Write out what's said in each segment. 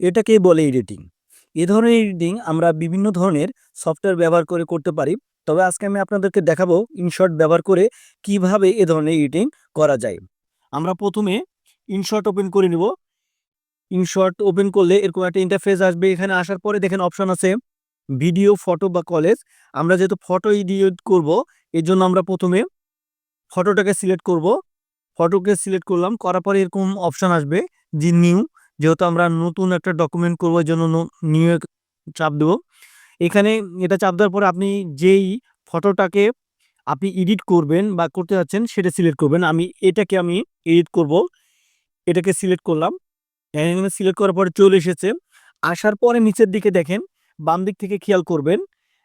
এটাকেই বলে এডিটিং এ ধরনের এডিটিং আমরা বিভিন্ন ধরনের সফটওয়্যার ব্যবহার করে করতে পারি। তবে আজকে আমি আপনাদেরকে দেখাবো ইনশর্ট ব্যবহার করে কীভাবে এ ধরনের এডিটিং করা যায়। আমরা প্রথমে ইনশর্ট ওপেন করে নিব। ইনশর্ট ওপেন করলে এরকম একটা ইন্টারফেস আসবে। এখানে আসার পরে দেখেন অপশন আছে ভিডিও ফটো বা কলেজ আমরা যেহেতু ফটো এডিট করব, এর জন্য আমরা প্রথমে ফটোটাকে সিলেক্ট করব। ফটোকে সিলেক্ট করলাম, করার পরে এরকম অপশন আসবে যে নিউ যেহেতু আমরা নতুন একটা ডকুমেন্ট করব এর জন্য নিউ চাপ দেবো। এখানে এটা চাপ দেওয়ার পরে আপনি যেই ফটোটাকে আপনি এডিট করবেন বা করতে যাচ্ছেন, সেটা সিলেক্ট করবেন। আমি এটাকে আমি এডিট করব। এটাকে সিলেক্ট করলাম। এখানে সিলেক্ট করার পরে চলে এসেছে। আসার পরে নিচের দিকে দেখেন, বাম দিক থেকে খেয়াল করবেন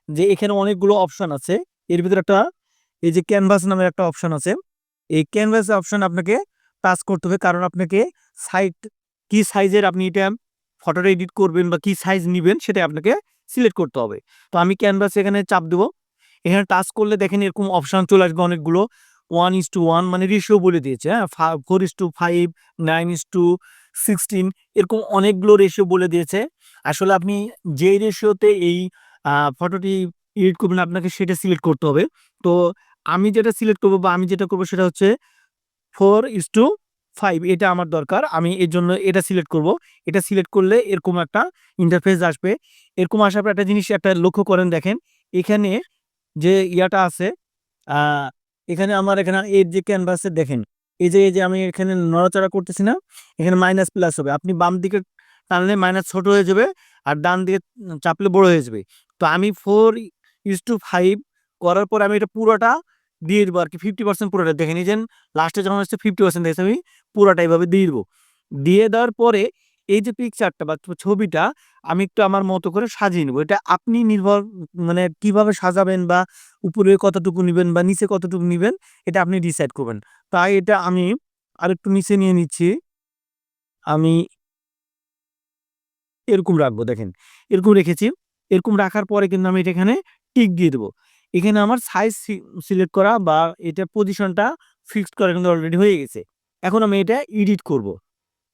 যে এখানে অনেকগুলো অপশান আছে। এর ভিতরে একটা, এই যে ক্যানভাস নামের একটা অপশান আছে। এই ক্যানভাস অপশান আপনাকে টাচ করতে হবে। কারণ আপনাকে সাইট কি সাইজের আপনি এটা ফটোটা এডিট করবেন বা কি সাইজ নেবেন সেটা আপনাকে সিলেক্ট করতে হবে। তো আমি ক্যানভাস এখানে চাপ দেবো। এখানে টাচ করলে দেখেন এরকম অপশান চলে আসবে অনেকগুলো। ওয়ান ইস টু ওয়ান মানে রেশিও বলে দিয়েছে হ্যাঁ? Four is to five nine is to sixteen এরকম অনেকগুলো রেশিও বলে দিয়েছে। আসলে আপনি যেই রেশিওতে এই ফটোটি এডিট করবেন আপনাকে সেটা সিলেক্ট করতে হবে। তো আমি যেটা সিলেক্ট করব বা আমি যেটা করব সেটা হচ্ছে ফোর ইস টু ফাইভ এটা আমার দরকার। আমি এর জন্য এটা সিলেক্ট করব। এটা সিলেক্ট করলে এরকম একটা ইন্টারফেস আসবে। এরকম আসার পর একটা জিনিস একটা লক্ষ্য করেন দেখেন, এখানে যে ইয়াটা আছে এখানে আমার এখানে এর যে ক্যানভাসে দেখেন, এই যে এই যে আমি এখানে নড়াচড়া করতেছি না, এখানে মাইনাস প্লাস হবে। আপনি বাম দিকে টানলে মাইনাস ছোট হয়ে যাবে আর ডান দিকে চাপলে বড় হয়ে যাবে। তো আমি ফোর ইস টু ফাইভ করার পর আমি এটা পুরোটা দিয়ে দেবো আর কি ফিফটি পার্সেন্ট পুরোটা। দেখে নিয়েছেন লাস্টে যখন হচ্ছে ফিফটি পার্সেন্ট দেখেছি আমি পুরোটা এইভাবে দিয়ে দেবো। দিয়ে দেওয়ার পরে এই যে পিকচারটা বা ছবিটা, আমি একটু আমার মতো করে সাজিয়ে নেব। এটা আপনি নির্ভর মানে কীভাবে সাজাবেন বা উপরে কতটুকু নেবেন বা নিচে কতটুকু নেবেন, এটা আপনি ডিসাইড করবেন। তাই এটা আমি আরেকটু নিচে নিয়ে নিচ্ছি। আমি এরকম রাখব, দেখেন। এরকম রেখেছি। এরকম রাখার পরে কিন্তু আমি এটা এখানে টিক দিয়ে দেবো। এখানে আমার সাইজ সিলেক্ট করা বা এটা পজিশনটা ফিক্সড করা কিন্তু অলরেডি হয়ে গেছে। এখন আমি এটা এডিট করব।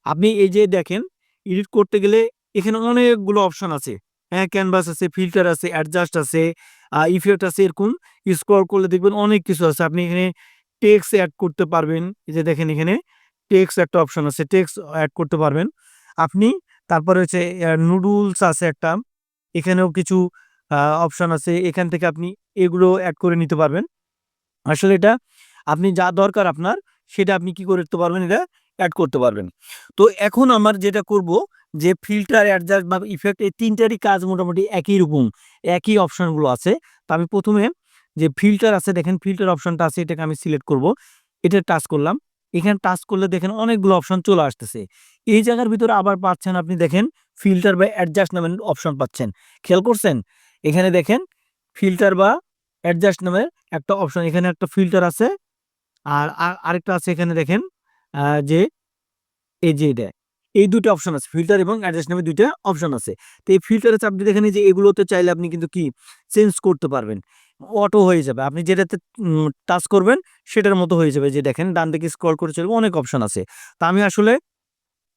আপনি এই যে দেখেন এডিট করতে গেলে এখানে অনেকগুলো অপশন আছে। হ্যাঁ ক্যানভাস আছে ফিল্টার আছে অ্যাডজাস্ট আছে ইফেক্ট আছে, এরকম স্ক্রল করলে দেখবেন অনেক কিছু আছে। আপনি এখানে টেক্স অ্যাড করতে পারবেন। এই যে দেখেন এখানে টেক্স একটা অপশন আছে টেক্স অ্যাড করতে পারবেন। আপনি তারপরে হচ্ছে নুডলস আছে একটা। এখানেও কিছু অপশন আছে, এখান থেকে আপনি এগুলো অ্যাড করে নিতে পারবেন। আসলে এটা আপনি যা দরকার আপনার, সেটা আপনি কি করতে পারবেন, এটা অ্যাড করতে পারবেন। তো এখন আমার যেটা করব, যে ফিল্টার অ্যাডজাস্ট বা ইফেক্ট এই তিনটারই কাজ মোটামুটি একই রকম, একই অপশনগুলো আছে। তো আমি প্রথমে যে ফিল্টার আছে, দেখেন ফিল্টার অপশনটা আছে, এটাকে আমি সিলেক্ট করব। এটা টাচ করলাম। এখানে টাচ করলে দেখেন অনেকগুলো অপশন চলে আসতেছে। এই জায়গার ভিতরে আবার পাচ্ছেন আপনি দেখেন ফিল্টার বা অ্যাডজাস্ট নামের অপশন পাচ্ছেন। খেয়াল করছেন? এখানে দেখেন ফিল্টার বা অ্যাডজাস্ট নামের একটা অপশন এখানে একটা ফিল্টার আছে। আর আরেকটা আছে এখানে দেখেন যে এই যে এটা, এই দুটো অপশন আছে ফিল্টার এবং অ্যাডজাস্ট নামে দুইটা অপশন আছে। তো এই ফিল্টারে চাপ দিয়ে দেখেন যে এগুলোতে চাইলে আপনি কিন্তু কি চেঞ্জ করতে পারবেন। অটো হয়ে যাবে, আপনি যেটাতে টাচ করবেন সেটার মতো হয়ে যাবে। যে দেখেন ডান দিকে স্ক্রল করে চলবে, অনেক অপশন আছে। তা আমি আসলে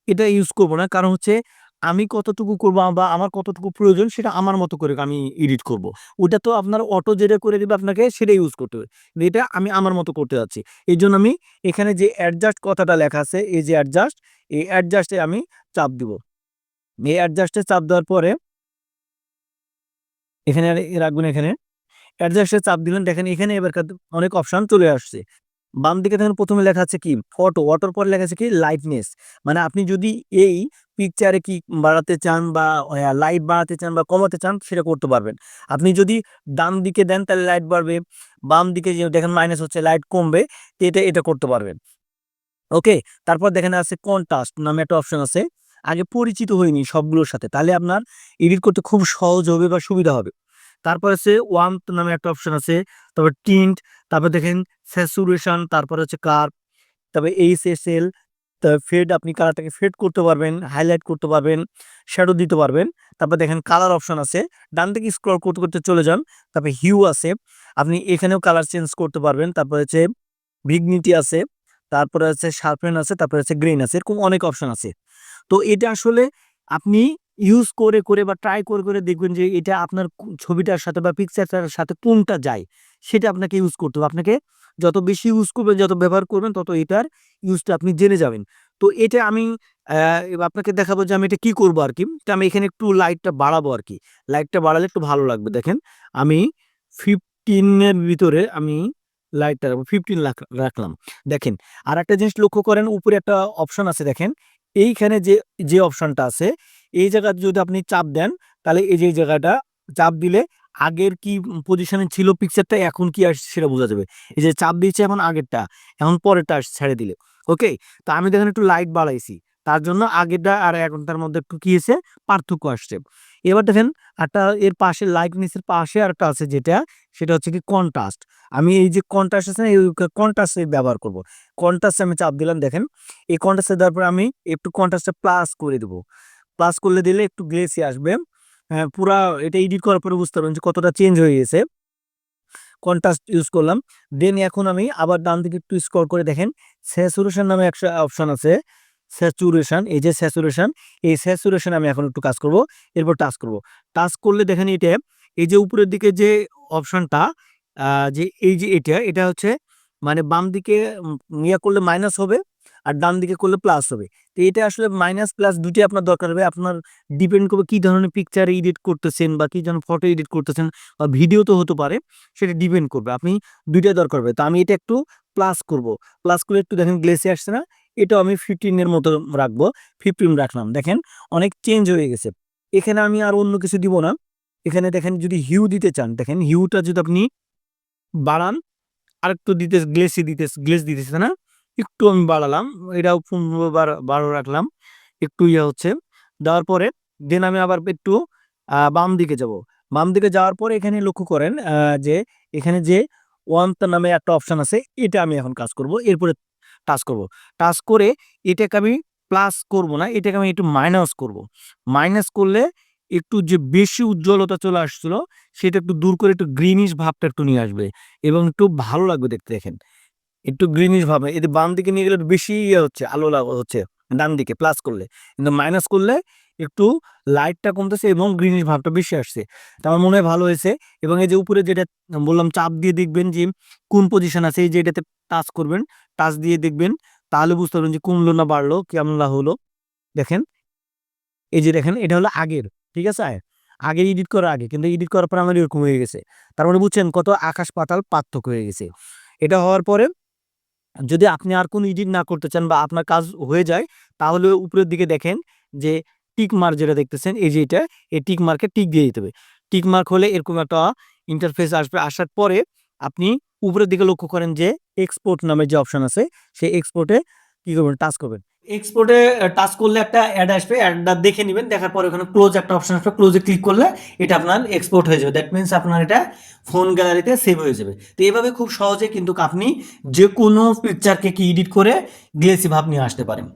এটা ইউজ করব না, কারণ হচ্ছে আমি কতটুকু করব বা আমার কতটুকু প্রয়োজন সেটা আমার মতো করে আমি এডিট করব। ওটা তো আপনার অটো যেটা করে দেবে আপনাকে সেটা ইউজ করতে হবে। এটা আমি আমার মতো করতে যাচ্ছি। এই জন্য আমি এখানে যে অ্যাডজাস্ট কথাটা লেখা আছে, এই যে অ্যাডজাস্ট এই অ্যাডজাস্টে আমি চাপ দিব। এই অ্যাডজাস্টে চাপ দেওয়ার পরে এখানে রাখবেন এখানে। অ্যাডজাস্টে চাপ দিলেন, দেখেন এখানে এবার অনেক অপশান চলে আসছে। বাম দিকে দেখেন প্রথমে লেখা আছে কি? ফটো অটোর পরে লেখা আছে কি? লাইটনেস মানে আপনি যদি এই পিকচারে কি বাড়াতে চান বা লাইট বাড়াতে চান বা কমাতে চান সেটা করতে পারবেন। আপনি যদি ডান দিকে দেন তাহলে লাইট বাড়বে, বাম দিকে যে দেখেন মাইনাস হচ্ছে লাইট কমবে, তো এটা এটা করতে পারবেন। ওকে তারপর দেখেন আছে কন্ট্রাস্ট নামে একটা অপশন আছে। আগে পরিচিত হয়নি সবগুলোর সাথে, তাহলে আপনার এডিট করতে খুব সহজ হবে বা সুবিধা হবে। তারপর আছে ওয়ার্মথ নামে একটা অপশন আছে, তারপর টিন্ট তারপর দেখেন স্যাচুরেশন তারপর হচ্ছে কার তারপরে এইচ এস এল ফেড আপনি কালারটাকে ফেড করতে পারবেন হাইলাইট করতে পারবেন শ্যাডো দিতে পারবেন। তারপর দেখেন কালার অপশন আছে। ডান থেকে স্ক্রল করতে করতে চলে যান। তারপরে হিউ আছে। আপনি এখানেও কালার চেঞ্জ করতে পারবেন। তারপর হচ্ছে ভিগনিটি আছে। তারপরে আছে শার্পেন আছে। তারপরে হচ্ছে গ্রেন আছে। এরকম অনেক অপশন আছে। তো এটা আসলে আপনি ইউজ করে করে বা ট্রাই করে করে দেখবেন যে এটা আপনার ছবিটার সাথে বা পিকচারটার সাথে কোনটা যায়, সেটা আপনাকে ইউজ করতে হবে। আপনাকে যত বেশি ইউজ করবেন, যত ব্যবহার করবেন, তত এটার ইউজটা আপনি জেনে যাবেন। তো এটা আমি আপনাকে দেখাবো যে আমি এটা কি করব আর কি। তো আমি এখানে একটু লাইটটা বাড়াবো আর কি। লাইটটা বাড়ালে একটু ভালো লাগবে, দেখেন। আমি ফিফটিনের ভিতরে আমি লাইটটা রাখব ফিফটিন রাখলাম। দেখেন আর একটা জিনিস লক্ষ্য করেন, উপরে একটা অপশন আছে, দেখেন। এইখানে যে যে অপশনটা আছে, এই জায়গাতে যদি আপনি চাপ দেন, তাহলে এই যে জায়গাটা চাপ দিলে আগের কি পজিশনে ছিল পিকচারটা এখন কি আসছে সেটা বোঝা যাবে। এই যে চাপ দিয়েছে এখন আগেরটা, এখন পরেরটা আসছে ছেড়ে দিলে। ওকে তো আমি দেখেন একটু লাইট বাড়াইছি। তার জন্য আগেরটা আর এখনটার মধ্যে একটু কি এসে পার্থক্য আসছে। এবার দেখেন, একটা এর পাশে লাইট লাইটনেসের পাশে আর একটা আছে যেটা, সেটা হচ্ছে কি কন্ট্রাস্ট আমি এই যে কন্ট্রাস্ট আছে না, এই কন্ট্রাস্টে ব্যবহার করব। কন্ট্রাস্টে আমি চাপ দিলাম, দেখেন। এই কন্ট্রাস্টে দেওয়ার পর আমি একটু কন্ট্রাস্টে প্লাস করে দেবো। প্লাস করলে দিলে একটু গ্লেসি আসবে। হ্যাঁ পুরা এটা এডিট করার পরে বুঝতে পারবেন যে কতটা চেঞ্জ হয়ে গেছে। কন্ট্রাস্ট ইউজ করলাম। দেন এখন আমি আবার ডান দিকে একটু স্কোর করে দেখেন। স্যাচুরেশন নামে একটা অপশান আছে। স্যাচুরেশন এই যে স্যাচুরেশন এই স্যাচুরেশন আমি এখন একটু কাজ করব। এরপর টাচ করব। টাচ করলে দেখেন এটা, এই যে উপরের দিকে যে অপশানটা যে এই যে এটা এটা হচ্ছে মানে বাম দিকে ইয়া করলে মাইনাস হবে। আর ডান দিকে করলে প্লাস হবে। তো এটা আসলে মাইনাস প্লাস দুটি আপনার দরকার হবে। আপনার ডিপেন্ড করবে কী ধরনের পিকচার এডিট করতেছেন বা কী ধরনের ফটো এডিট করতেছেন বা ভিডিও তো হতে পারে, সেটা ডিপেন্ড করবে। আপনি দুইটা দরকার হবে। তো আমি এটা একটু প্লাস করব। প্লাস করলে একটু দেখেন গ্লেসে আসছে না, এটাও আমি ফিফটিনের মতো রাখব। ফিফটিন রাখলাম। দেখেন অনেক চেঞ্জ হয়ে গেছে। এখানে আমি আর অন্য কিছু দিব না। এখানে দেখেন যদি হিউ দিতে চান, দেখেন হিউটা যদি আপনি বাড়ান আর একটু দিতে গ্লেসি দিতে গ্লেস দিতেছে না একটু আমি বাড়ালাম, এটাও পনেরো বারো রাখলাম, একটু ইয়ে হচ্ছে। দেওয়ার পরে দেন আমি আবার একটু বাম দিকে যাব। বাম দিকে যাওয়ার পরে এখানে লক্ষ্য করেন যে এখানে যে ওয়ান্তা নামে একটা অপশান আছে, এটা আমি এখন কাজ করব। এরপরে টাচ করব। টাচ করে এটাকে আমি প্লাস করব না, এটাকে আমি একটু মাইনাস করব। মাইনাস করলে একটু যে বেশি উজ্জ্বলতা চলে আসছিল, সেটা একটু দূর করে একটু গ্রিনিশ ভাবটা একটু নিয়ে আসবে এবং একটু ভালো লাগবে দেখতে দেখেন। একটু গ্রিনিশ ভাবে এতে বাম দিকে নিয়ে গেলে বেশি ইয়ে হচ্ছে, আলো লাগা, হচ্ছে ডান দিকে প্লাস করলে। কিন্তু মাইনাস করলে একটু লাইটটা কমতেছে এবং গ্রিনিশ ভাবটা বেশি আসছে। আমার মনে হয় ভালো হয়েছে। এবং এই যে উপরে যেটা বললাম, চাপ দিয়ে দেখবেন যে কোন পজিশন আছে, এই যে এটাতে টাচ করবেন টাচ দিয়ে দেখবেন, তাহলে বুঝতে পারবেন যে কমলো না বাড়লো, কেমন হলো। দেখেন, এই যে দেখেন, এটা হলো আগের, ঠিক আছে? আগে এডিট করার আগে, কিন্তু এডিট করার পর আমার এরকম হয়ে গেছে। তার মানে বুঝছেন কত আকাশ পাতাল পার্থক্য হয়ে গেছে। এটা হওয়ার পরে যদি আপনি আর কোনো এডিট না করতে চান বা আপনার কাজ হয়ে যায়, তাহলে উপরের দিকে দেখেন যে টিক মার্ক যেটা দেখতেছেন, এই যে এটা, এই টিক মার্কে টিক দিয়ে দিতে হবে। টিক মার্ক হলে এরকম একটা ইন্টারফেস আসবে। আসার পরে আপনি উপরের দিকে লক্ষ্য করেন যে এক্সপোর্ট নামে যে অপশান আছে, সেই এক্সপোর্টে কী করবেন? টাচ করবেন। এক্সপোর্টে টাচ করলে একটা অ্যাড আসবে অ্যাডটা দেখে নেবেন, দেখার পর ওখানে ক্লোজ একটা অপশন আসবে ক্লোজে ক্লিক করলে এটা আপনার এক্সপোর্ট হয়ে যাবে। দ্যাট মিনস আপনার এটা ফোন গ্যালারিতে সেভ হয়ে যাবে। তো এইভাবে খুব সহজে কিন্তু আপনি যে কোনো পিকচারকে কি এডিট করে গ্লেসি ভাব নিয়ে আসতে পারেন।